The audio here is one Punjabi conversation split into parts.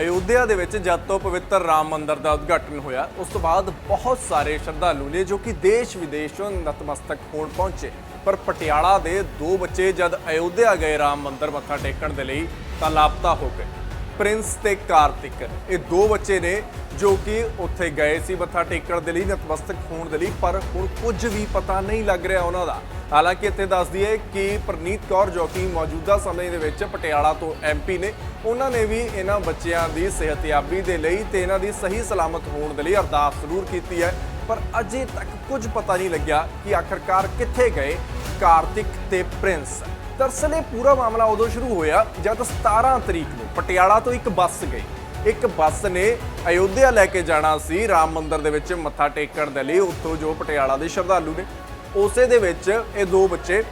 ਅਯੋਧਿਆ ਦੇ ਵਿੱਚ ਜਦ ਤੋਂ ਪਵਿੱਤਰ ਰਾਮ ਮੰਦਿਰ ਦਾ ਉਦਘਾਟਨ ਹੋਇਆ, ਉਸ ਤੋਂ ਬਾਅਦ ਬਹੁਤ ਸਾਰੇ ਸ਼ਰਧਾਲੂ ਨੇ, ਜੋ ਕਿ ਦੇਸ਼ ਵਿਦੇਸ਼ ਤੋਂ ਨਤਮਸਤਕ ਹੋਣ ਪਹੁੰਚੇ। ਪਰ ਪਟਿਆਲਾ ਦੇ ਦੋ ਬੱਚੇ ਜਦ ਅਯੋਧਿਆ ਗਏ ਰਾਮ ਮੰਦਿਰ ਮੱਥਾ ਟੇਕਣ ਦੇ ਲਈ, ਤਾਂ ਲਾਪਤਾ ਹੋ ਗਏ। ਪ੍ਰਿੰਸ ਤੇ ਕਾਰਤਿਕ, ਇਹ ਦੋ ਬੱਚੇ ਨੇ, ਜੋ ਕਿ ਉੱਥੇ ਗਏ ਸੀ ਮੱਥਾ ਟੇਕਣ ਦੇ ਲਈ, ਨਤਮਸਤਕ ਹੋਣ ਦੇ ਲਈ, ਪਰ ਹੁਣ ਕੁਝ ਵੀ ਪਤਾ ਨਹੀਂ ਲੱਗ ਰਿਹਾ ਉਹਨਾਂ ਦਾ। ਹਾਲਾਂਕਿ ਇੱਥੇ ਦੱਸ ਦਈਏ ਕਿ ਪ੍ਰਨੀਤ ਕੌਰ ਜੋ ਕਿ ਮੌਜੂਦਾ ਸਮੇਂ ਦੇ ਵਿੱਚ ਪਟਿਆਲਾ ਤੋਂ ਐਮਪੀ ਨੇ, ਉਹਨਾਂ ਨੇ ਵੀ ਇਹਨਾਂ ਬੱਚਿਆਂ ਦੀ ਸਿਹਤਯਾਬੀ ਦੇ ਲਈ ਤੇ ਇਹਨਾਂ ਦੀ ਸਹੀ ਸਲਾਮਤ ਹੋਣ ਦੇ ਲਈ ਅਰਦਾਸ ਜ਼ਰੂਰ ਕੀਤੀ ਹੈ। ਪਰ ਅਜੇ ਤੱਕ ਕੁਝ ਪਤਾ ਨਹੀਂ ਲੱਗਿਆ ਕਿ ਆਖਰਕਾਰ ਕਿੱਥੇ ਗਏ ਕਾਰਤਿਕ ਤੇ ਪ੍ਰਿੰਸ। ਦਰਅਸਲ ਇਹ ਪੂਰਾ ਮਾਮਲਾ ਉਦੋਂ ਸ਼ੁਰੂ ਹੋਇਆ ਜਦ 17 ਤਰੀਕ ਨੂੰ ਪਟਿਆਲਾ ਤੋਂ ਇੱਕ ਬੱਸ ਗਈ। ਇੱਕ ਬੱਸ ਨੇ ਅਯੋਧਿਆ ਲੈ ਕੇ ਜਾਣਾ ਸੀ। ਰਾਮ ਮੰਦਰ ਦੇ ਵਿੱਚ ਮੱਥਾ ਟੇਕਣ ਦੇ ਲਈ ਉੱਥੋਂ ਜੋ ਪਟਿਆਲਾ ਦੇ ਸ਼ਰਧਾਲੂ ਨੇ ਉਸੇ ਦੇ ਵਿੱਚ ਇਹ ਦੋ ਬੱਚੇ,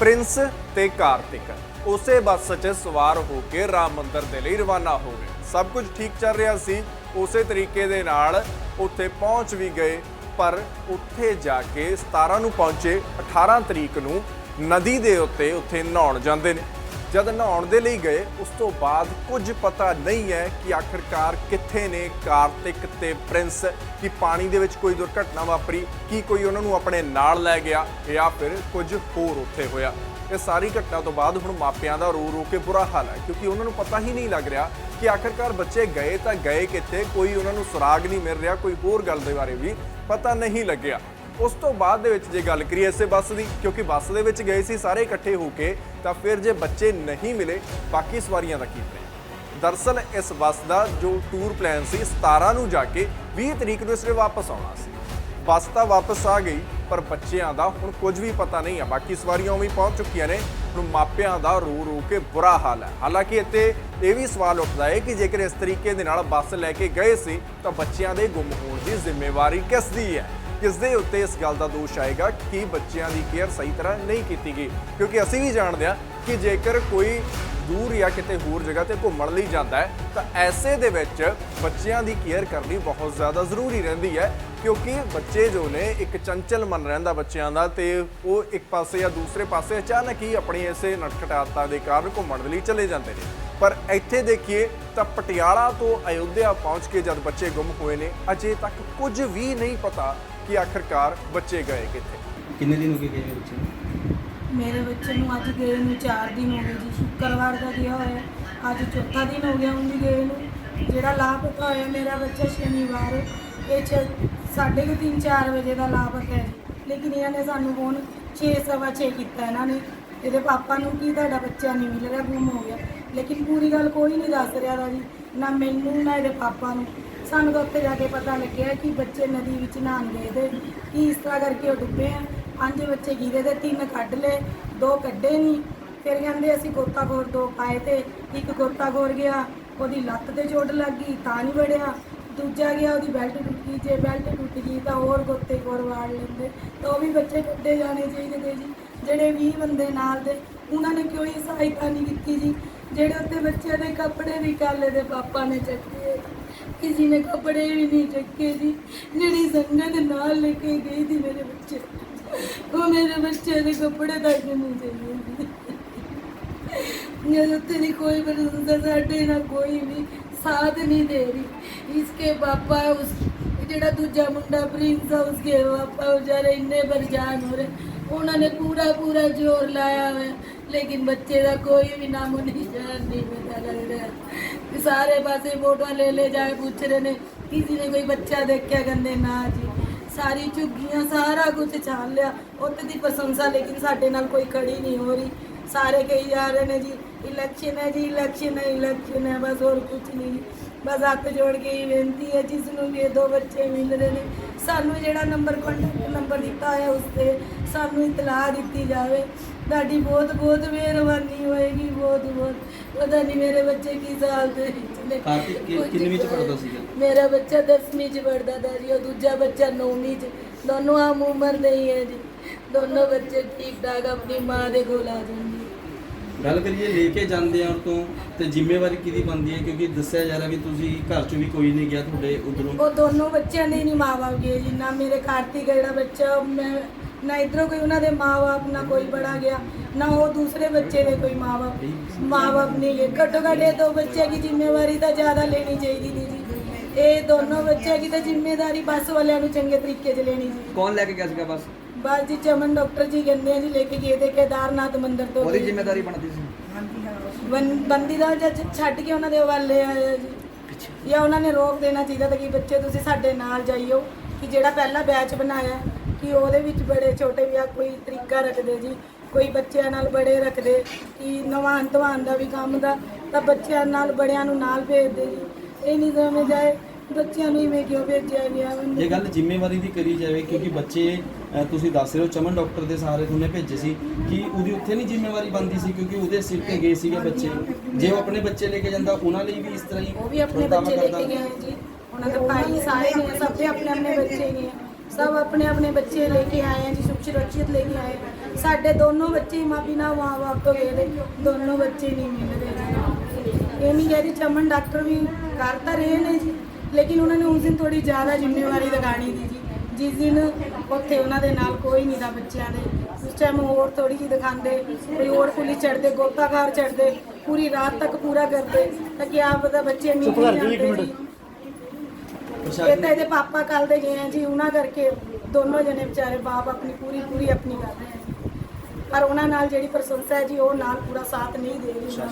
ਪ੍ਰਿੰਸ ਤੇ ਕਾਰਤਿਕ। ਉਸੇ ਬੱਸ 'ਚ ਸਵਾਰ ਹੋ ਕੇ ਰਾਮ ਮੰਦਰ ਦੇ ਲਈ ਰਵਾਨਾ ਹੋ ਗਏ। ਸਭ ਕੁਝ ਠੀਕ ਚੱਲ ਰਿਹਾ ਸੀ। ਉਸੇ ਤਰੀਕੇ ਦੇ ਨਾਲ ਉੱਥੇ ਪਹੁੰਚ ਵੀ ਗਏ, ਪਰ ਉੱਥੇ ਜਾ ਕੇ 17 ਨੂੰ ਪਹੁੰਚੇ 18 ਤਰੀਕ ਨੂੰ ਨਦੀ ਦੇ ਉੱਤੇ ਉੱਥੇ ਨਹਾਉਣ ਜਾਂਦੇ ਨੇ। ਜਦ ਨਹਾਉਣ ਦੇ ਲਈ ਗਏ, ਉਸ ਤੋਂ ਬਾਅਦ ਕੁਝ ਪਤਾ ਨਹੀਂ ਹੈ ਕਿ ਆਖਰਕਾਰ ਕਿੱਥੇ ਨੇ ਕਾਰਤਿਕ ਤੇ ਪ੍ਰਿੰਸ, ਕਿ ਪਾਣੀ ਦੇ ਵਿੱਚ ਕੋਈ ਦੁਰਘਟਨਾ ਵਾਪਰੀ, ਕੀ ਕੋਈ ਉਹਨਾਂ ਨੂੰ ਆਪਣੇ ਨਾਲ ਲੈ ਗਿਆ, ਜਾਂ ਫਿਰ ਕੁਝ ਹੋਰ ਉੱਥੇ ਹੋਇਆ। ਇਹ ਸਾਰੀ ਘਟਨਾ ਤੋਂ ਬਾਅਦ ਹੁਣ ਮਾਪਿਆਂ ਦਾ ਰੋ ਰੋ ਕੇ ਬੁਰਾ ਹਾਲ ਹੈ, ਕਿਉਂਕਿ ਉਹਨਾਂ ਨੂੰ ਪਤਾ ਹੀ ਨਹੀਂ ਲੱਗ ਰਿਹਾ ਕਿ ਆਖਰਕਾਰ ਬੱਚੇ ਗਏ ਤਾਂ ਗਏ ਕਿੱਥੇ, ਕੋਈ ਉਹਨਾਂ ਨੂੰ ਸੁਰਾਗ ਨਹੀਂ ਮਿਲ ਰਿਹਾ, ਕੋਈ ਹੋਰ ਗੱਲ ਦੇ ਬਾਰੇ ਵੀ ਪਤਾ ਨਹੀਂ ਲੱਗਿਆ। ਉਸ ਤੋਂ ਬਾਅਦ ਦੇ ਵਿੱਚ ਜੇ ਗੱਲ ਕਰੀਏ ਇਸੇ ਬੱਸ ਦੀ, ਕਿਉਂਕਿ ਬੱਸ ਦੇ ਵਿੱਚ ਗਏ ਸੀ ਸਾਰੇ ਇਕੱਠੇ ਹੋ ਕੇ, ਤਾਂ ਫਿਰ ਜੇ ਬੱਚੇ ਨਹੀਂ ਮਿਲੇ, ਬਾਕੀ ਸਵਾਰੀਆਂ ਦਾ ਕੀ ਬਣਿਆ ਦਰਸਲ ਇਸ ਬੱਸ ਦਾ ਜੋ ਟੂਰ ਪਲਾਨ ਸੀ 17 ਨੂੰ ਜਾ ਕੇ 20 ਤਰੀਕ ਨੂੰ ਇਸਨੇ ਵਾਪਸ ਆਉਣਾ ਸੀ। ਬੱਸ ਤਾਂ ਵਾਪਸ ਆ ਗਈ, ਪਰ ਬੱਚਿਆਂ ਦਾ ਹੁਣ ਕੁਝ ਵੀ ਪਤਾ ਨਹੀਂ ਆ। ਬਾਕੀ ਸਵਾਰੀਆਂ ਉਵੇਂ ਪਹੁੰਚ ਚੁੱਕੀਆਂ ਨੇ। ਹੁਣ ਮਾਪਿਆਂ ਦਾ ਰੋ ਰੋ ਕੇ ਬੁਰਾ ਹਾਲ ਹੈ। ਹਾਲਾਂਕਿ ਇੱਥੇ ਇਹ ਵੀ ਸਵਾਲ ਉੱਠਦਾ ਹੈ ਕਿ ਜੇਕਰ ਇਸ ਤਰੀਕੇ ਦੇ ਨਾਲ ਬੱਸ ਲੈ ਕੇ ਗਏ ਸੀ, ਤਾਂ ਬੱਚਿਆਂ ਦੇ ਗੁੰਮ ਹੋਣ ਦੀ ਜ਼ਿੰਮੇਵਾਰੀ ਕਿਸ ਦੀ ਹੈ? ਕਿਸ ਦੇ ਉੱਤੇ ਇਸ ਗੱਲ ਦਾ ਦੋਸ਼ ਆਏਗਾ ਕਿ ਬੱਚਿਆਂ ਦੀ ਕੇਅਰ ਸਹੀ ਤਰ੍ਹਾਂ ਨਹੀਂ ਕੀਤੀ ਗਈ। ਕਿਉਂਕਿ ਅਸੀਂ ਵੀ ਜਾਣਦੇ ਹਾਂ ਕਿ ਜੇਕਰ ਕੋਈ ਦੂਰ ਜਾਂ ਕਿਤੇ ਹੋਰ ਜਗ੍ਹਾ ਤੇ ਘੁੰਮਣ ਲਈ ਜਾਂਦਾ ਹੈ, ਤਾਂ ਐਸੇ ਦੇ ਵਿੱਚ ਬੱਚਿਆਂ ਦੀ ਕੇਅਰ ਕਰਨੀ ਬਹੁਤ ਜ਼ਿਆਦਾ ਜ਼ਰੂਰੀ ਰਹਿੰਦੀ ਹੈ। ਕਿਉਂਕਿ ਬੱਚੇ ਜੋ ਨੇ, ਇੱਕ ਚੰਚਲ ਮਨ ਰਹਿੰਦਾ ਬੱਚਿਆਂ ਦਾ ਤੇ ਉਹ ਇੱਕ ਪਾਸੇ ਜਾਂ ਦੂਸਰੇ ਪਾਸੇ ਅਚਾਨਕ ਹੀ ਆਪਣੀ ਐਸੇ ਨਟਖਟਾਤਾ ਦੇ ਕਾਰਨ ਘੁੰਮਣ ਦੇ ਲਈ ਚਲੇ ਜਾਂਦੇ ਨੇ। ਪਰ ਇੱਥੇ ਦੇਖੀਏ ਤਾਂ ਪਟਿਆਲਾ ਤੋਂ ਅਯੋਧਿਆ ਪਹੁੰਚ ਕੇ ਜਦ ਬੱਚੇ ਗੁੰਮ ਹੋਏ ਨੇ, ਅਜੇ ਤੱਕ ਕੁਝ ਵੀ ਨਹੀਂ ਪਤਾ ਕਿ ਆਖਰਕਾਰ ਬੱਚੇ ਗਏ ਕਿੱਥੇ? ਕਿੰਨੇ ਦਿਨ ਹੋ ਗਏ ਬੱਚੇ ਨੂੰ? ਮੇਰੇ ਬੱਚੇ ਨੂੰ ਅੱਜ ਗਏ ਨੂੰ 4 ਦਿਨ ਹੋ ਗਏ ਜੀ ਸ਼ੁੱਕਰਵਾਰ ਦਾ ਗਿਆ ਹੋਇਆ। ਅੱਜ ਚੌਥਾ ਦਿਨ ਹੋ ਗਿਆ ਉਹਨੂੰ ਗਏ ਨੂੰ। ਜਿਹੜਾ ਲਾਪਤਾ ਹੋਇਆ ਮੇਰਾ ਬੱਚਾ ਸ਼ਨੀਵਾਰ ਇਹ ਛ- ਸਾਢੇ ਕੁ ਤਿੰਨ 4 ਵਜੇ ਦਾ ਲਾਪਤਾ ਹੈ ਜੀ। ਲੇਕਿਨ ਇਹਨਾਂ ਨੇ ਸਾਨੂੰ ਫੋਨ 6:30 ਕੀਤਾ ਇਹਨਾਂ ਨੇ। ਇਹਦੇ ਪਾਪਾ ਨੂੰ ਕੀ ਤੁਹਾਡਾ ਬੱਚਾ ਨਹੀਂ ਮਿਲ ਰਿਹਾ ਗੁੰਮ ਹੋ ਗਿਆ। ਲੇਕਿਨ ਪੂਰੀ ਗੱਲ ਕੋਈ ਨਹੀਂ ਦੱਸ ਰਿਹਾ ਦਾ ਜੀ ਨਾ ਮੈਨੂੰ ਨਾ ਇਹਦੇ ਪਾਪਾ ਨੂੰ। ਸਾਨੂੰ ਤਾਂ ਉੱਥੇ ਜਾ ਕੇ ਪਤਾ ਲੱਗਿਆ ਕਿ ਬੱਚੇ ਨਦੀ ਵਿੱਚ ਨਹਾਉਣ ਗਏ ਤੇ ਕੀ ਇਸ ਤਰ੍ਹਾਂ ਕਰਕੇ ਉਹ ਡੁੱਬੇ ਆ। ਪੰਜ ਬੱਚੇ ਗਿਰੇ ਤੇ ਤਿੰਨ ਕੱਢ ਲਏ, ਦੋ ਕੱਢੇ ਨਹੀਂ। ਫਿਰ ਕਹਿੰਦੇ ਅਸੀਂ ਗੋਤਾਖੋਰ ਦੋ ਪਾਏ ਤੇ ਇੱਕ ਗੋਤਾਖੋਰ ਗਿਆ, ਉਹਦੀ ਲੱਤ ਤੇ ਚੋਟ ਲੱਗ ਗਈ, ਤਾਂ ਨਹੀਂ ਵੜਿਆ। ਦੂਜਾ ਗਿਆ, ਉਹਦੀ ਬੈਲਟ ਟੁੱਟ ਗਈ, ਜੇ ਬੈਲਟ ਟੁੱਟ ਗਈ ਤਾਂ ਹੋਰ ਗੋਤੇ ਗੋਤੇਖੋਰ ਵਾੜ ਲੈਂਦੇ। ਤਾਂ ਉਹ ਵੀ ਬੱਚੇ ਕੱਢੇ ਜਾਣੇ ਚਾਹੀਦੇ ਤੇ ਜੀ। ਜਿਹੜੇ 20 ਬੰਦੇ ਨਾਲ ਦੇ, ਉਹਨਾਂ ਨੇ ਕੋਈ ਸਹਾਇਤਾ ਨਹੀਂ ਕੀਤੀ ਜੀ? ਜਿਹੜੇ ਉੱਤੇ ਬੱਚਿਆਂ ਦੇ ਕੱਪੜੇ ਵੀ ਕਾਲੇ ਦੇ ਪਾਪਾ ਨੇ ਚੱਕੇ ਕਿਸੇ ਨੇ ਕੱਪੜੇ ਵੀ ਨਹੀਂ ਚੱਕੇ ਜੀ ਜਿਹੜੀ ਸੰਗਤ ਨਾਲ ਲੈ ਕੇ ਗਈ ਸੀ ਮੇਰੇ ਬੱਚੇ ਉਹ ਮੇਰੇ ਬੱਚੇ ਦੇ ਕੱਪੜੇ ਤੱਕ ਨਹੀਂ ਚਾਹੀਏ ये तेरी कोई प्रशंसा साढ़े ना कोई भी साथ नहीं दे रही इसके पापा उस ਜਿਹੜਾ ਦੂਜਾ ਮੁੰਡਾ ਪ੍ਰਿੰਸ ਆ ਉਸਕੇ ਪਾਪਾ ਵਿਚਾਰੇ ਇੰਨੇ ਪਰੇਸ਼ਾਨ ਹੋ ਰਹੇ ਉਹਨਾਂ ਨੇ ਪੂਰਾ ਪੂਰਾ ਜ਼ੋਰ ਲਾਇਆ ਹੋਇਆ ਲੇਕਿਨ ਬੱਚੇ ਦਾ ਕੋਈ ਵੀ ਨਾਮੋ ਨਿਸ਼ਾਨ ਨਹੀਂ ਪਤਾ ਲੱਗ ਰਿਹਾ ਕਿ ਸਾਰੇ ਪਾਸੇ ਫੋਟੋਆਂ ਲੈ ਲੈ ਜਾਏ ਪੁੱਛ ਰਹੇ ਨੇ, ਕਿਸੇ ਨੇ ਕੋਈ ਬੱਚਾ ਦੇਖਿਆ ਕਹਿੰਦੇ ਨਾ ਜੀ। ਸਾਰੀ ਝੁੱਗੀਆਂ, ਸਾਰਾ ਕੁਝ ਛਾਲ ਲਿਆ। ਉੱਥੇ ਦੀ ਪ੍ਰਸ਼ੰਸਾ ਲੇਕਿਨ ਸਾਡੇ ਨਾਲ ਕੋਈ ਖੜੀ ਨਹੀਂ ਹੋ ਰਹੀ। ਸਾਰੇ ਕਹੀ ਜਾ ਰਹੇ ਨੇ ਜੀ ਇਲੈਕਸ਼ਨ ਹੈ ਜੀ ਇਲੈਕਸ਼ਨ ਹੈ ਇਲੈਕਸ਼ਨ ਹੈ। ਬਸ ਹੋਰ ਕੁਝ ਨਹੀਂ ਜੀ। ਬਸ ਹੱਥ ਜੋੜ ਕੇ ਹੀ ਬੇਨਤੀ ਹੈ, ਜਿਸ ਨੂੰ ਵੀ ਇਹ ਦੋ ਬੱਚੇ ਮਿਲ ਰਹੇ ਨੇ, ਸਾਨੂੰ ਜਿਹੜਾ ਨੰਬਰ ਕੰਟੈਕਟ ਨੰਬਰ ਦਿੱਤਾ ਹੈ ਉਸ ਤੇ ਸਾਨੂੰ ਇਤਲਾਹ ਦਿੱਤੀ ਜਾਵੇ। ਤੁਹਾਡੀ ਬਹੁਤ ਬਹੁਤ ਮਿਹਰਬਾਨੀ ਹੋਏਗੀ ਬਹੁਤ ਬਹੁਤ। ਪਤਾ ਨਹੀਂ ਮੇਰੇ ਬੱਚੇ ਕੀ ਸਾਲ ਦੇ ਕਾਰਤਿਕ ਕਿ- ਕਿੰਨਵੀਂ ਚ ਪੜ੍ਹਦਾ ਸੀਗਾ? ਮੇਰਾ ਬੱਚਾ 10ਵੀਂ ਚ ਪੜਦਾ था ਜੀ ਉਹ ਦੂਜਾ ਬੱਚਾ 9ਵੀਂ ਚ। ਦੋਨੋਂ ਆਮ ਉਮਰ ਦੇ ਹੀ ਹੈ ਜੀ। ਦੋਨੋਂ ਬੱਚੇ ਠੀਕ ਠਾਕ ਆਪਣੀ ਮਾਂ ਦੇ ਕੋਲ ਆ ਜਾਣਗੇ ਗੱਲ ਕਰੀਏ ਲੈ ਕੇ ਜਾਂਦੇ ਆ ਤੋਂ ਤੇ ਜ਼ਿੰਮੇਵਾਰੀ ਕਿਹਦੀ ਬਣਦੀ ਹੈ? ਕਿਉਂਕਿ ਦੱਸਿਆ ਜਾ ਰਿਹਾ ਵੀ ਤੁਸੀਂ ਘਰ ਚੋਂ ਵੀ ਕੋਈ ਨਹੀਂ ਗਿਆ ਤੁਹਾਡੇ ਉਧਰੋਂ। ਉਹ ਦੋਨੋਂ ਬੱਚਿਆਂ ਦੇ ਨਹੀਂ ਮਾਂ-ਬਾਪ ਗਏ। ਜੀ ਨਾ ਮੇਰੇ ਕਾਰਤਿਕ ਜਿਹੜਾ ਬੱਚਾ ਮੈਂ ਨਾ ਇਧਰੋਂ ਕੋਈ ਉਹਨਾਂ ਦੇ ਮਾਪੇ ਨਾ ਕੋਈ ਬੜਾ ਗਿਆ ਨਾ ਉਹ ਦੂਸਰੇ ਬੱਚੇ ਦੇ ਕੋਈ ਮਾਪੇ ਮਾਪੇ ਨਹੀਂ ਗਏ ਘੱਟੋ ਘੱਟ ਇਹ ਦੋ ਬੱਚੇ ਦੀ ਜ਼ਿੰਮੇਵਾਰੀ ਤਾਂ ਜ਼ਿਆਦਾ ਲੈਣੀ ਚਾਹੀਦੀ ਸੀ ਜੀ। ਇਹ ਦੋਨੋਂ ਬੱਚੇ ਦੀ ਤਾਂ ਜ਼ਿੰਮੇਵਾਰੀ ਬੱਸ ਵਾਲਿਆਂ ਨੂੰ ਚੰਗੇ ਤਰੀਕੇ 'ਚ ਲੈਣੀ ਸੀ ਕੌਣ ਲੈ ਕੇ ਗਿਆ ਸੀਗਾ ਬਸ? ਬਸ ਜੀ ਚਮਨ ਡਾਕਟਰ ਜੀ ਕਹਿੰਦੇ ਆ ਜੀ ਲੈ ਕੇ ਗਏ ਤੇ ਕੇਦਾਰਨਾਥ ਮੰਦਿਰ ਤੋਂ ਉਹਦੀ। ਜ਼ਿੰਮੇਵਾਰੀ ਬਣਦੀ ਸੀ। ਬੰਦੀ ਦਾ ਜੱਜ ਛੱਡ ਕੇ ਉਹਨਾਂ ਦੇ ਹਵਾਲੇ ਆਇਆ ਜੀ। ਜਾਂ ਉਹਨਾਂ ਨੇ ਰੋਕ ਦੇਣਾ ਚਾਹੀਦਾ ਤਾਂ ਕਿ ਬੱਚੇ ਤੁਸੀਂ ਸਾਡੇ ਨਾਲ ਜਾਈਓ ਕਿ ਜਿਹੜਾ ਪਹਿਲਾ ਬੈਚ ਬਣਾਇਆ ਕਿ ਉਹਦੇ ਵਿੱਚ ਬੜੇ ਛੋਟੇ ਵੀ ਆ ਕੋਈ ਤਰੀਕਾ ਰੱਖਦੇ ਜੀ ਕੋਈ ਬੱਚਿਆਂ ਨਾਲ ਬੜੇ ਰੱਖਦੇ ਕਿ ਨਵਾਨ ਧਵਾਨ ਦਾ ਵੀ ਕੰਮ ਦਾ ਤਾਂ ਬੱਚਿਆਂ ਨਾਲ ਬੜਿਆਂ ਨੂੰ ਨਾਲ ਭੇਜਦੇ ਜੀ। ਇਹ ਨਹੀਂ ਸਮਝ ਆਏ ਬੱਚਿਆਂ ਨੂੰ ਇਵੇਂ ਕਿਉਂ ਭੇਜਿਆ ਗਿਆ ਜੇ ਗੱਲ ਜ਼ਿੰਮੇਵਾਰੀ ਦੀ ਕਰੀ ਜਾਵੇ ਕਿਉਂਕਿ ਬੱਚੇ ਅਹ, ਤੁਸੀਂ ਦੱਸ ਰਹੇ ਹੋ ਚਮਨ ਡਾਕਟਰ ਦੇ ਸਾਰੇ ਤੁਹਾਨੂੰ ਭੇਜੇ ਸੀ ਕਿ ਉਹਦੀ ਉੱਥੇ ਨਹੀਂ ਜ਼ਿੰਮੇਵਾਰੀ ਬਣਦੀ ਸੀ ਕਿਉਂਕਿ ਉਹਦੇ ਸਿਰ ਤੇ ਗਏ ਸੀਗੇ ਬੱਚੇ। ਜੇ ਉਹ ਆਪਣੇ ਬੱਚੇ ਲੈ ਕੇ ਜਾਂਦਾ ਉਹਨਾਂ ਲਈ ਵੀ ਇਸ ਤਰ੍ਹਾਂ ਹੀ ਉਹ ਵੀ ਆਪਣੇ ਬੱਚੇ ਲੈ ਕਰਦਾ। ਕੇ ਗਏ ਹੈ ਜੀ। ਉਹਨਾਂ ਦੇ ਭਾਈ ਸਾਰੇ ਨੇ ਸਭ ਦੇ ਆਪਣੇ ਆਪਣੇ ਬੱਚੇ ਨੇ। ਸਭ ਆਪਣੇ ਆਪਣੇ ਬੱਚੇ ਲੈ ਕੇ ਆਏ ਜੀ ਸੁਖ ਸੁਰੱਖਿਅਤ ਲੈ ਕੇ ਆਏ ਹੈ। ਸਾਡੇ ਦੋਨੋਂ ਬੱਚੇ ਮਾਂ ਬਿਨਾ ਮਾਂ ਬਾਪ ਤੋਂ ਗਏ ਨੇ ਦੋਨੋਂ ਬੱਚੇ ਨਹੀਂ ਮਿਲ ਰਹੇ ਜੀ ਇਹ ਨਹੀਂ ਕਹਿ ਰਹੀ ਚਮਨ ਡਾਕਟਰ ਵੀ ਕਰ ਤਾਂ ਰਹੇ ਨੇ ਜੀ ਲੇਕਿਨ ਉਹਨਾਂ ਨੇ ਉਸ ਦਿਨ ਥੋੜੀ ਜ਼ਿਆਦਾ ਜ਼ਿੰਮੇਵਾਰੀ ਲਗਾਣੀ ਦੀ ਜੀ। ਜਿਸ ਦਿਨ ਉੱਥੇ ਉਹਨਾਂ ਦੇ ਨਾਲ ਕੋਈ ਨਹੀਂ ਦਾ ਬੱਚਿਆਂ ਦੇ। ਉਸ ਟਾਈਮ ਹੋਰ ਥੋੜੀ ਜਿਹੀ ਦਿਖਾਉਂਦੇ ਕੋਈ ਹੋਰ ਪੁਲਿਸ ਚੜਦੇ ਗੋਤਾਖਾਰ ਚੜਦੇ ਪੂਰੀ ਰਾਤ ਤੱਕ ਪੂਰਾ ਕਰਦੇ ਤਾਂ ਕਿ ਆਪ ਦਾ ਬੱਚੇ ਨਹੀਂ ਜੀ ਇਹ ਪ੍ਰਸ਼ਾਸਨ ਤਾਂ ਇਹਦੇ ਪਾਪਾ ਕੱਲ ਦੇ ਗਏ ਆ ਜੀ ਉਹਨਾਂ ਕਰਕੇ ਦੋਨੋਂ ਜਣੇ ਵਿਚਾਰੇ ਬਾਪ ਆਪਣੀ ਪੂਰੀ ਪੂਰੀ ਆਪਣੀ ਕਰ ਰਹੇ ਆ ਪਰ ਉਹਨਾਂ ਨਾਲ ਜਿਹੜੀ ਪ੍ਰਸ਼ੰਸਾ ਹੈ ਜੀ ਉਹ ਨਾਲ ਪੂਰਾ ਸਾਥ ਨਹੀਂ ਦੇ ਰਹੀ ਉਹਨਾਂ।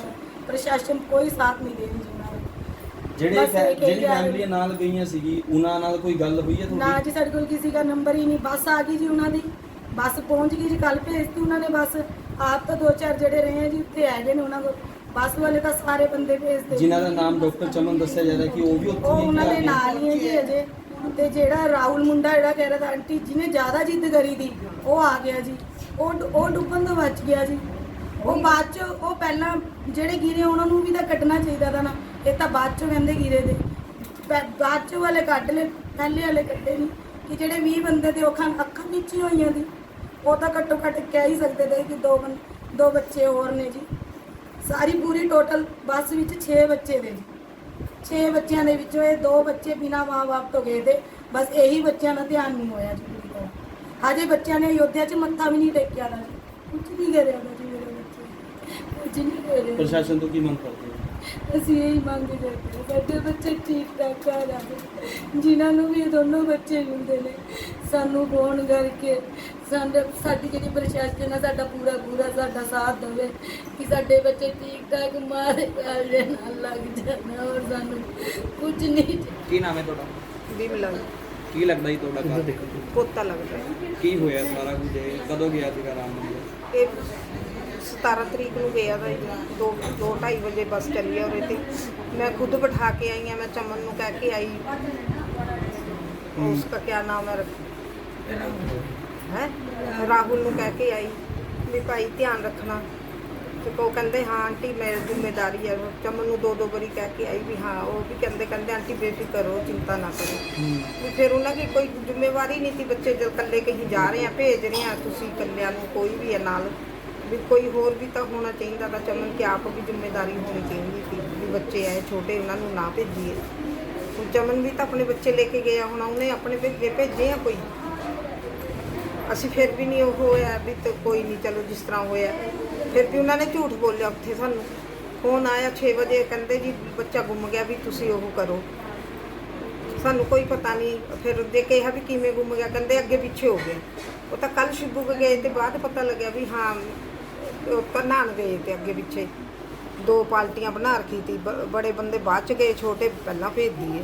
ਪ੍ਰਸ਼ਾਸਨ ਕੋਈ ਸਾਥ ਨਹੀਂ ਦੇ ਰਹੀ ਜੀ ਉਹਨਾਂ ਦਾ। ਜਿਹੜੇ ਬਸ ਫੈ- ਇਹ ਕਹੀ ਜਿਹੜੀ ਜਾ ਰਹੇ। ਫੈਮਿਲੀ ਨਾਲ ਗਈਆਂ ਸੀਗੀ ਉਹਨਾਂ ਨਾਲ ਕੋਈ ਗੱਲ ਹੋਈ ਹੈ ਨਾ ਤੁਹਾਡੀ ਜੀ ਸਾਡੇ ਕੋਲ ਕਿਸੇ ਦਾ ਨੰਬਰ ਹੀ ਨਹੀਂ। ਬੱਸ ਆ ਗਈ ਜੀ ਉਹਨਾਂ ਦੀ। ਬੱਸ ਪਹੁੰਚ ਗਈ ਜੀ ਕੱਲ ਭੇਜਤੀ ਉਹਨਾਂ ਨੇ। ਬੱਸ ਆਪ ਤਾਂ ਦੋ ਚਾਰ ਜਿਹੜੇ ਰਹੇ ਆ ਜੀ ਉੱਥੇ ਹੈਗੇ ਨੇ ਉਹਨਾਂ ਕੋਲ। ਬੱਸ ਵਾਲੇ ਤਾਂ ਸਾਰੇ ਬੰਦੇ ਭੇਜਦੇ ਜਿਨ੍ਹਾਂ ਦਾ ਨਾਮ ਡਾਕਟਰ ਚਮਨ ਦੱਸਿਆ ਜਾ ਰਿਹਾ ਕਿ ਉਹ ਵੀ ਉਹ ਉੱਥੇ ਉਹਨਾਂ ਦੇ ਨਾਲ ਹੀ ਹੈ ਜੀ ਅਜੇ। ਤੇ ਜਿਹੜਾ ਰਾਹੁਲ ਮੁੰਡਾ ਜਿਹੜਾ ਕਹਿ ਰਿਹਾ ਤਾਂ ਆਂਟੀ ਜਿਹਨੇ ਜ਼ਿਆਦਾ ਜਿੱਦ ਕਰੀ ਦੀ ਉਹ ਆ ਗਿਆ ਜੀ। ਉਹ ਡੁ- ਉਹ ਡੁੱਬਣ ਤੋਂ ਬਚ ਗਿਆ ਜੀ। ਉਹ ਬਾਅਦ ਚ ਉਹ ਪਹਿਲਾਂ ਜਿਹੜੇ ਗਿਰੇ ਉਹਨਾਂ ਨੂੰ ਵੀ ਤਾਂ ਕੱਟਣਾ ਚਾਹੀਦਾ ਤਾਂ ਨਾ। ਇਹ ਤਾਂ ਬਾਅਦ ਚ ਕਹਿੰਦੇ ਗਿਰੇ ਦੇ। ਪੈ- ਬਾਅਦ ਚ ਵਾਲੇ ਕੱਢ ਲੈ ਪਹਿਲੇ ਵਾਲੇ ਕੱਢੇ ਨਹੀਂ ਕਿ ਜਿਹੜੇ 20 ਬੰਦੇ ਤੇ ਅੱਖਾਂ ਅੱਖਾਂ ਵਿੱਚ ਹੀ ਹੋਈਆਂ ਦੀ ਉਹ ਤਾਂ ਘੱਟੋ ਘੱਟ ਕਹਿ ਹੀ ਸਕਦੇ ਤੇ ਕਿ ਦੋ ਬੰ ਦੋ ਬੱਚੇ ਹੋਰ ਨੇ ਜੀ। ਸਾਰੀ ਪੂਰੀ ਟੋਟਲ ਬੱਸ ਵਿੱਚ 6 ਬੱਚੇ ਨੇ ਜੀ। 6 ਬੱਚਿਆਂ ਦੇ ਵਿੱਚੋਂ ਇਹ ਦੋ ਬੱਚੇ ਬਿਨਾਂ ਮਾਂ-ਬਾਪ ਤੋਂ ਗਏ ਤੇ ਬਸ ਇਹੀ ਬੱਚਿਆਂ ਦਾ ਧਿਆਨ ਨਹੀਂ ਹੋਇਆ ਜੀ ਪੂਰੀ ਤਰ੍ਹਾਂ। ਹਜੇ ਬੱਚਿਆਂ ਨੇ ਅਯੋਧਿਆ 'ਚ ਮੱਥਾ ਵੀ ਨਹੀਂ ਟੇਕਿਆ ਦਾ ਕੁਝ ਨਹੀਂ ਦੇ ਰਿਹਾ ਜੀ ਮੇਰੇ ਬੱਚੇ। ਕੁਝ ਨਹੀਂ ਕਰਿਆ। ਪ੍ਰਸ਼ਾਸਨ ਤੋਂ ਕੀ ਮੰਗ ਕਰਦੇ ਅਸੀਂ ਇਹੀ ਮੰਗ ਕਰਦੇ ਹਾਂ ਸਾਡੇ ਬੱਚੇ ਠੀਕ ਠਾਕ ਘਰ ਆਵੇ ਜਿਨ੍ਹਾਂ ਨੂੰ ਵੀ ਇਹ ਦੋਨੋਂ ਬੱਚੇ ਹੁੰਦੇ ਨੇ ਸਾਨੂੰ ਫੋਨ ਕਰਕੇ ਸਾਡੇ ਸਾਡੀ ਜਿਹੜੀ ਪ੍ਰਸ਼ਾਸਨ ਹੈ ਸਾਡਾ ਪੂਰਾ ਪੂਰਾ ਸਾਡਾ ਸਾਥ ਦੇਵੇ ਕਿ ਸਾਡੇ ਬੱਚੇ ਠੀਕ ਠਾਕ ਮਾਂ ਦੇ ਪਿਆਰ ਦੇ ਨਾਲ ਲੱਗ ਜਾਣ ਔਰ ਸਾਨੂੰ ਕੁਝ ਨਹੀਂ ਕੀ ਨਾਮ ਹੈ ਤੁਹਾਡਾ? ਬਿਮਲਾ। ਕੀ ਲੱਗਦਾ ਜੀ ਤੁਹਾਡਾ ਘਰ? ਪੋਤਾ ਲੱਗਦਾ। ਕੀ ਹੋਇਆ ਸਾਰਾ ਕੁਝ? ਇਹ? ਕਦੋਂ ਗਿਆ ਸੀਗਾ ਰਾਮ ਮੰਦਿਰ? ਇਹ 17 ਤਰੀਕ ਨੂੰ ਗਿਆ ਦਾ ਦੋ ਢਾਈ ਵਜੇ ਬੱਸ ਚੱਲੀ ਆ ਉਰੇ ਤੇ। ਮੈਂ ਖੁਦ ਬਿਠਾ ਕੇ ਆਈ ਆ ਮੈਂ ਚਮਨ ਨੂੰ ਕਹਿ ਕੇ ਆਈ। ਉਸ ਦਾ ਕੀ ਨਾਮ ਹੈ? ਹੈ? ਰਾਹੁਲ। ਨੂੰ ਕਹਿ ਕੇ ਆਈ ਵੀ ਭਾਈ ਧਿਆਨ ਰੱਖਣਾ। ਤੇ ਉਹ ਕਹਿੰਦੇ ਹਾਂ ਆਂਟੀ ਮੇਰੀ ਜਿੰਮੇਦਾਰੀ ਹੈ। ਚਮਨ ਨੂੰ ਦੋ ਦੋ ਵਾਰੀ ਕਹਿ ਕੇ ਆਈ ਵੀ ਹਾਂ ਉਹ ਵੀ ਕਹਿੰਦੇ ਕਹਿੰਦੇ ਆਂਟੀ ਬੇਟੀ ਕਰੋ ਚਿੰਤਾ ਨਾ ਕਰੋ। ਵੀ ਫਿਰ ਉਹਨਾਂ ਦੀ ਕੋਈ ਜ਼ਿੰਮੇਵਾਰੀ ਨਹੀਂ ਸੀ। ਬੱਚੇ ਜਦ ਇਕੱਲੇ ਕਹੀਂ ਜਾ ਰਹੇ ਆ ਭੇਜ ਰਹੇ ਆ ਤੁਸੀਂ ਇਕੱਲਿਆਂ ਨੂੰ ਕੋਈ ਵੀ ਹੈ ਨਾਲ। ਵੀ ਕੋਈ ਹੋਰ ਵੀ ਤਾਂ ਹੋਣਾ ਚਾਹੀਦਾ ਤਾਂ ਚਮਨ ਕਿ ਆਪ ਵੀ ਜ਼ਿੰਮੇਵਾਰੀ ਹੋਣੀ ਚਾਹੀਦੀ ਸੀ ਵੀ ਬੱਚੇ ਆਏ, ਛੋਟੇ ਉਹਨਾਂ ਨੂੰ ਨਾ ਭੇਜੀਏ। ਹੁਣ ਚਮਨ ਵੀ ਤਾਂ ਆਪਣੇ ਬੱਚੇ ਲੈ ਕੇ ਗਿਆ, ਹੁਣ ਉਹਨੇ ਆਪਣੇ ਭੇਜੇ ਭੇਜੇ ਆ ਕੋਈ? ਅਸੀਂ ਫਿਰ ਵੀ ਨਹੀਂ ਉਹ ਹੋਇਆ ਵੀ ਤੇ ਕੋਈ ਨਹੀਂ, ਚਲੋ ਜਿਸ ਤਰ੍ਹਾਂ ਹੋਇਆ। ਫਿਰ ਵੀ ਉਹਨਾਂ ਨੇ ਝੂਠ ਬੋਲਿਆ ਉੱਥੇ ਸਾਨੂੰ। ਫੋਨ ਆਇਆ 6 ਵਜੇ, ਕਹਿੰਦੇ ਜੀ ਬੱਚਾ ਗੁੰਮ ਗਿਆ ਵੀ ਤੁਸੀਂ ਉਹ ਕਰੋ। ਸਾਨੂੰ ਕੋਈ ਪਤਾ ਨਹੀਂ, ਫਿਰ ਦੇ ਕਿਹਾ ਵੀ ਕਿਵੇਂ ਗੁੰਮ ਗਿਆ, ਕਹਿੰਦੇ ਅੱਗੇ ਪਿੱਛੇ ਹੋ ਗਿਆ ਉਹ ਤਾਂ ਕੱਲ ਸ਼ਿਬੂ ਗਏ ਤੇ ਬਾਅਦ ਪਤਾ ਲੱਗਿਆ ਵੀ ਹਾਂ ਉਹ ਤਾਂ ਗਏ ਤੇ ਅੱਗੇ ਪਿੱਛੇ ਦੋ ਪਾਲਟੀਆਂ ਬਣਾ ਰੱਖੀ ਤੀ, ਬ- ਬੜੇ ਬੰਦੇ ਬਾਅਦ ਚ ਗਏ, ਛੋਟੇ ਪਹਿਲਾਂ ਭੇਜ ਦੀਏ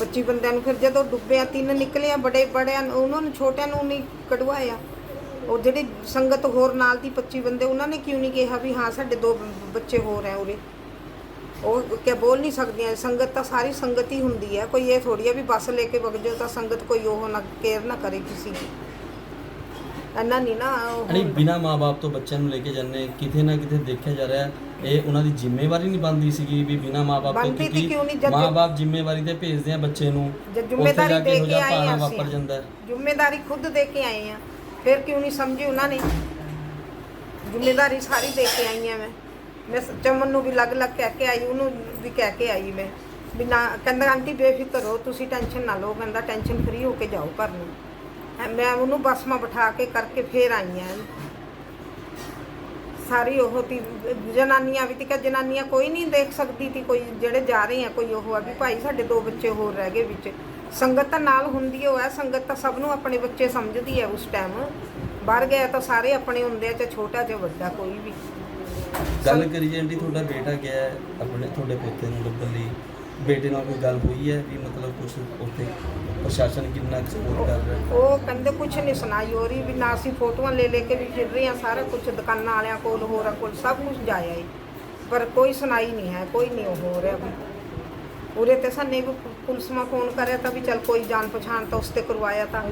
25 ਬੰਦਿਆਂ ਨੂੰ ਫਿਰ ਜਦੋਂ ਡੁੱਬਿਆ, ਤਿੰਨ ਨਿਕਲੇ ਆ ਬੜੇ ਬੜਿਆਂ ਨੂੰ- ਉਹਨਾਂ ਨੂੰ ਛੋਟਿਆਂ ਨੂੰ ਨਹੀਂ ਕਢਵਾਇਆ। ਉਹ ਜਿਹੜੀ ਸੰਗਤ ਹੋਰ ਨਾਲ ਦੀ 25 ਬੰਦੇ, ਉਹਨਾਂ ਨੇ ਕਿਉਂ ਨਹੀਂ ਕਿਹਾ ਵੀ ਹਾਂ, ਸਾਡੇ ਦੋ ਬ- ਬੱਚੇ ਹੋਰ ਐ ਉਰੇ? ਉਹ ਕਿ ਬੋਲ ਨਹੀਂ ਸਕਦੀਆਂ, ਸੰਗਤ ਤਾਂ ਸਾਰੀ ਸੰਗਤ ਹੀ ਹੁੰਦੀ ਹੈ ਕੋਈ ਇਹ ਥੋੜੀ ਆ ਵੀ ਬੱਸ ਲੈ ਕੇ ਵਗ ਜਾਓ, ਤਾਂ ਸੰਗਤ ਕੋਈ ਉਹ ਨਾ, ਕੇਅਰ ਨਾ ਕਰੇ ਕਿਸੇ ਦੀ। ਇੰਨਾ ਨਹੀਂ ਨਾ ਉਹ ਅਰੇ ਬਿਨਾ ਮਾਪੇ ਤੋਂ ਬੱਚਿਆਂ ਨੂੰ ਲੈ ਕੇ ਜਾਂਦੇ ਕਿਤੇ ਨਾ ਕਿਤੇ ਦੇਖਿਆ ਜਾ ਰਿਹਾ ਹੈ, ਇਹ ਉਹਨਾਂ ਦੀ ਜ਼ਿੰਮੇਵਾਰੀ ਨਹੀਂ ਬਣਦੀ ਸੀਗੀ ਵੀ ਬਿਨਾ ਮਾਪੇ ਤੋਂ ਬਣਦੀ ਤੀ ਕਿਉਂ ਨਹੀਂ? ਜਦ- ਮਾਪੇ ਜ਼ਿੰਮੇਵਾਰੀ ਤੇ ਭੇਜਦੇ ਆ ਬੱਚੇ ਨੂੰ। ਜਦ ਜ਼ਿੰਮੇਵਾਰੀ ਦੇ ਕੇ ਆਏ ਹਾਂ ਵਾਪਰ। ਜਾਂਦਾ ਹੈ। ਜ਼ਿੰਮੇਵਾਰੀ ਖੁਦ ਦੇ ਕੇ ਆਏ ਆ। ਫਿਰ ਕਿਉਂ ਨਹੀਂ ਸਮਝੀ ਉਹਨਾਂ ਨੇ? ਜ਼ਿੰਮੇਵਾਰੀ ਸਾਰੀ ਦੇ ਕੇ ਆਈ ਆ ਮੈਂ। ਮੈਂ ਸ- ਚਮਨ ਨੂੰ ਵੀ ਲੱਗ ਲੱਗ ਕਹਿ ਕੇ ਆਈ ਉਹਨੂੰ ਵੀ ਕਹਿ ਕੇ ਆਈ ਮੈਂ। ਵੀ ਨਾ ਕਹਿੰਦਾ ਆਂਟੀ ਬੇਫਿਕਰ ਹੋ ਤੁਸੀਂ ਟੈਨਸ਼ਨ ਨਾ ਲਓ ਕਹਿੰਦਾ ਟੈਨਸ਼ਨ ਫਰੀ ਹੋ ਕੇ ਜਾਓ ਘਰ ਨੂੰ। ਮੈਂ ਉਹਨੂੰ ਬੱਸ ਮਾ ਬਿਠਾ ਕੇ ਕਰਕੇ ਫੇਰ ਆਈ ਸਾਰੀ ਉਹ ਤੀ, ਜਨਾਨੀਆਂ ਵੀ ਤੀ ਜਨਾਨੀਆਂ ਕੋਈ ਨਹੀਂ ਦੇਖ ਸਕਦੀ ਤੀ, ਕੋਈ ਜਿਹੜੇ ਜਾ ਰਹੇ ਆ, ਕੋਈ ਉਹ ਆ ਵੀ ਭਾਈ ਸਾਡੇ ਦੋ ਬੱਚੇ ਹੋਰ ਰਹਿ ਗਏ ਵਿੱਚ। ਸੰਗਤ ਤਾਂ ਨਾਲ ਹੁੰਦੀ ਓ ਹੈ ਸੰਗਤ ਤਾਂ ਸਭ ਨੂੰ ਆਪਣੇ ਬੱਚੇ ਸਮਝਦੀ ਹੈ ਉਸ ਟਾਈਮ ਬਾਹਰ ਗਿਆ ਤਾਂ ਸਾਰੇ ਆਪਣੇ ਹੁੰਦੇ ਆ, ਚਾਹੇ ਛੋਟਾ ਚਾਹੇ ਵੱਡਾ, ਕੋਈ ਵੀ। ਗੱਲ ਕਰੀ ਜੇ ਤੁਹਾਡਾ ਬੇਟਾ ਗਿਆ, ਆਪਣੇ, ਤੁਹਾਡੇ ਪੋਤੇ ਨੂੰ ਲੱਭਣ ਲਈ। ਬੇਟੇ ਨਾਲ ਕੋਈ ਗੱਲ ਹੋਈ ਹੈ ਵੀ ਮਤਲਬ ਕੁਝ ਉੱਥੇ ਪ੍ਰਸ਼ਾਸਨ ਕਿੰਨਾ ਸਪੋਰਟ ਕਰ ਰਿਹਾ ਹੈ? ਉਹ ਕਹਿੰਦੇ ਕੁਛ ਨਹੀਂ ਸੁਣਾਈ ਹੋ ਰਹੀ ਵੀ ਨਾ ਅਸੀਂ ਫੋਟੋਆਂ ਲੈ ਲੈ ਕੇ ਵੀ ਫਿਰ ਰਹੇ ਆ ਸਾਰਾ ਕੁਝ ਦੁਕਾਨਾਂ ਵਾਲਿਆਂ ਕੋਲ, ਹੋਰਾਂ ਕੋਲ, ਸਭ ਕੁਝ ਜਾਇਆ ਏ ਪਰ ਕੋਈ ਸੁਣਾਈ ਨਹੀਂ ਹੈ, ਕੋਈ ਨਹੀਂ ਉਹ ਹੋ ਰਿਹਾ ਵੀ। ਉਰੇ ਤੇ ਸਾਨੇ ਵੀ ਪੁ- ਪੁਲਿਸ ਮਾ ਫੋਨ ਕਰਿਆ ਤਾਂ ਵੀ ਚਲ ਕੋਈ ਜਾਣ ਪਛਾਣ ਤਾਂ ਉਸ ਤੇ ਕਰਵਾਇਆ ਤਾਂ।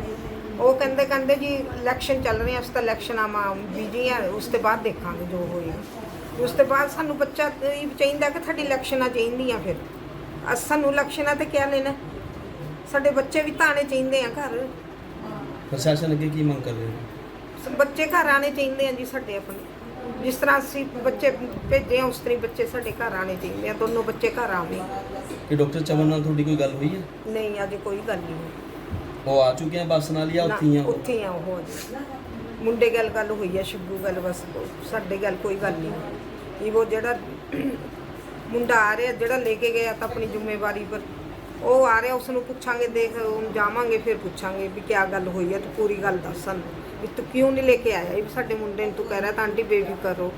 ਉਹ ਕਹਿੰਦੇ ਕਹਿੰਦੇ ਜੀ ਇਲੈਕਸ਼ਨ ਚੱਲ ਰਹੇ ਆ ਉਸ ਤਾਂ ਇਲੈਕਸ਼ਨਾਂ ਮਾ ਬੀਜੀ ਆ, ਉਸ ਤੋਂ ਬਾਅਦ ਦੇਖਾਂਗੇ ਜੋ ਹੋਏਗਾ ਉਸ ਤੋਂ ਬਾਅਦ ਸਾਨੂੰ ਬੱਚਾ, ਇਹ ਚਾਹੀਦਾ ਕਿ ਤੁਹਾਡੀ ਇਲੈਕਸ਼ਨਾਂ ਚਾਹੀਦੀਆਂ ਫਿਰ। ਅਸ ਸਾਨੂੰ ਇਲੈਕਸ਼ਨਾਂ ਤੇ ਕਿਆ ਲੈਣਾ? ਸਾਡੇ ਬੱਚੇ ਵੀ ਤਾਂ ਆਉਣੇ ਚਾਹੀਦੇ ਆ ਘਰ। ਪ੍ਰਸ਼ਾਸਨ ਅੱਗੇ ਕੀ ਮੰਗ ਕਰ ਰਹੇ ਹੋ ਬੱਚੇ ਘਰ ਆਣੇ ਚਾਹੀਦੇ ਆ ਜੀ ਸਾਡੇ ਆਪਣੇ। ਜਿਸ ਤਰ੍ਹਾਂ ਅਸੀਂ ਬੱਚੇ ਭੇਜੇ ਆ ਉਸ ਤਰ੍ਹਾਂ ਹੀ ਬੱਚੇ ਸਾਡੇ ਘਰ ਆਣੇ ਚਾਹੀਦੇ ਆ। ਦੋਨੋਂ ਬੱਚੇ ਘਰ ਆਵੇ ਕਿ ਡਾਕਟਰ ਚਮਨ ਨਾਲ ਤੁਹਾਡੀ ਕੋਈ ਗੱਲ ਹੋਈ ਹੈ? ਨਹੀਂ ਅੱਜ ਕੋਈ ਗੱਲ ਨਹੀਂ ਹੋਈ। ਉਹ ਆ ਚੁੱਕੇ ਆ ਬੱਸ ਨਾਲ ਜਾਂ ਨਾ, ਉੱਥੇ ਹੀ ਆ ਉਹ? ਉੱਥੇ ਆ ਉਹ ਅੱਜ। ਮੁੰਡੇ ਗੱਲ ਗੱਲ ਹੋਈ ਆ ਸ਼ਿਬੂ ਗੱਲ ਬਸ ਸਾਡੇ ਗੱਲ ਕੋਈ ਗੱਲ ਨਹੀਂ। ਹੋਈ। ਇਹ ਉਹ ਜਿਹੜਾ ਮੁੰਡਾ ਆ ਰਿਹਾ ਜਿਹੜਾ ਲੈ ਕੇ ਗਿਆ ਤਾਂ ਆਪਣੀ ਜ਼ਿੰਮੇਵਾਰੀ ਪਰ ਉਹ ਆ ਰਿਹਾ ਉਸ ਨੂੰ ਪੁੱਛਾਂਗੇ ਦੇਖ ਜਾਵਾਂਗੇ ਫਿਰ ਪੁੱਛਾਂਗੇ ਵੀ ਕੀ ਗੱਲ ਹੋਈ ਹੈ ਤੂੰ ਪੂਰੀ ਗੱਲ ਦੱਸ ਵੀ ਤੂੰ ਕਿਉਂ ਨਹੀਂ ਲੈ ਕੇ ਆਇਆ? ਇਹ ਸਾਡੇ ਮੁੰਡੇ ਨੂੰ ਤੂੰ ਕਹਿ ਰਿਹਾ ਤਾਂ ਆਂਟੀ ਬੇਬੀ ਕਰੋ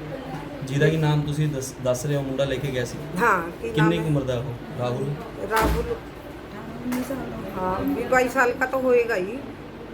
ਜਿਹਦਾ ਕਿ ਨਾਮ ਤੁਸੀਂ ਦੱਸ- ਰਹੇ ਹੋ ਮੁੰਡਾ ਲੈ ਕੇ ਗਿਆ ਸੀ? ਹਾਂ ਕਿੰਨੀ ਉਮਰ ਦਾ ਉਹ? ਰਾਹੁਲ? ਰਾਹੁਲ। ਹਾਂ ਵੀ 22 ਸਾਲ ਦਾ ਤਾਂ ਹੋਏਗਾ ਹੀ।